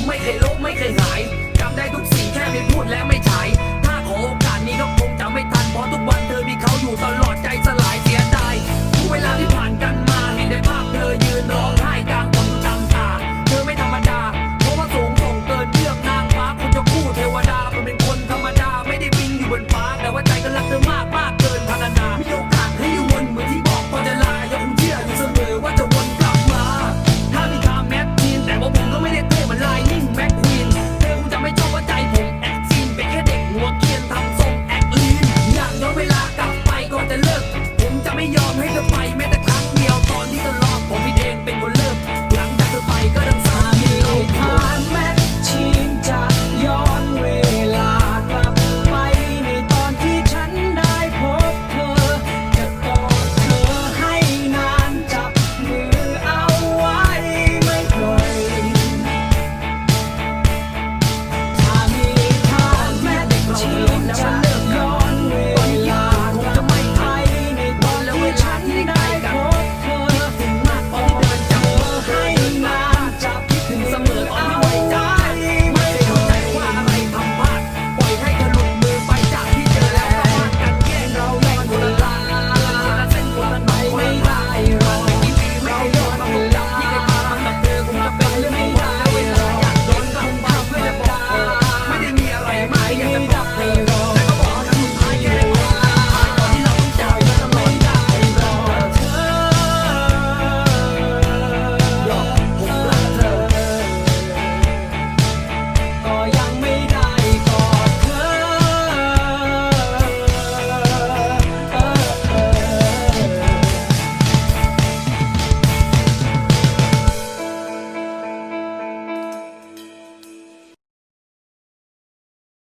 ผมไม่เคยลบไม่เคยหายจำได้ทุกสิ่งแค่ไม่พูดและไม่ใช้ถ้าขอโอกาสนี้ก็คงจะไม่ทันเพราะทุกวันเธอมีเขาอยู่ตลอดใจสลายเสียดายทุกเวลาที่ผ่านกันมาเห็นได้ภาพเธอยืนร้องไห้กลางฝนกลางตาเธอไม่ธรรมดาเพราะว่าสูงส่งเกินเรื่องนางฟ้าคุณจะคู่เทวดาคุณเป็นคน